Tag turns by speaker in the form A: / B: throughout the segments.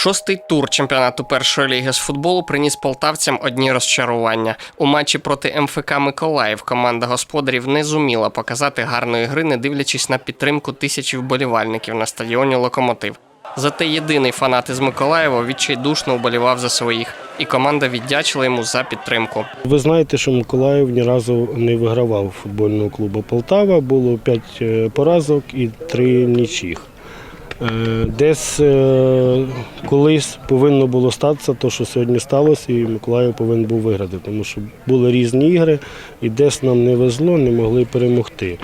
A: Шостий тур чемпіонату першої ліги з футболу приніс полтавцям одні розчарування. У матчі проти МФК Миколаїв команда господарів не зуміла показати гарної гри, не дивлячись на підтримку тисячі вболівальників на стадіоні Локомотив. Зате єдиний фанат із Миколаєва відчайдушно вболівав за своїх, і команда віддячила йому за підтримку.
B: Ви знаєте, що Миколаїв ні разу не вигравав футбольного клубу Полтава. Було 5 поразок і 3 нічих. Е, Десь е, колись повинно було статися те, що сьогодні сталося, і Миколаїв повинен був виграти, тому що були різні ігри, і десь нам не везло, не могли перемогти.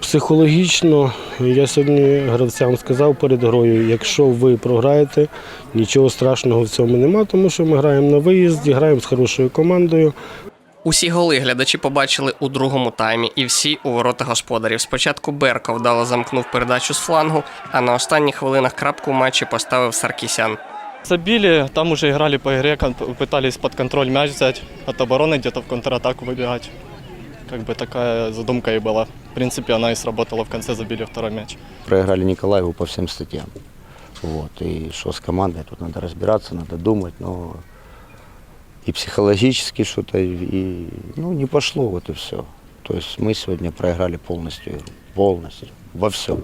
B: Психологічно я сьогодні гравцям сказав перед грою, якщо ви програєте, нічого страшного в цьому нема, тому що ми граємо на виїзді, граємо з хорошою командою.
A: Усі голи глядачі побачили у другому таймі, і всі у ворота господарів. Спочатку Берко вдало замкнув передачу з флангу, а на останніх хвилинах крапку в матчі поставив Саркісян.
C: Забили, там уже играли по игре, кон- пытались под контроль мяч взять, от обороны где-то в контратаку выбегать. Как бы такая задумка и была. В принципе, она и сработала, в конце забили второй мяч.
D: проиграли Николаеву по всем статьям. Вот. И что с командой, тут надо разбираться, надо думать, но и психологически что-то, и ну, не пошло, вот и все. То есть мы сегодня проиграли полностью игру, полностью, во всем.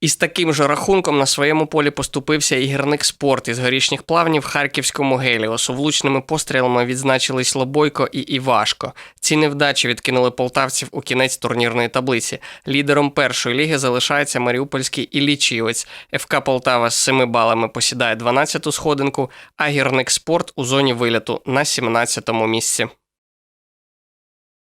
A: Із таким же рахунком на своєму полі поступився і гірник спорт із горішніх плавнів харківському Геліосу. Влучними пострілами відзначились Лобойко і Івашко. Ці невдачі відкинули полтавців у кінець турнірної таблиці. Лідером першої ліги залишається маріупольський Іллічівець. ФК Полтава з 7 балами посідає 12-ту сходинку, а гірник спорт у зоні виліту на 17-му місці.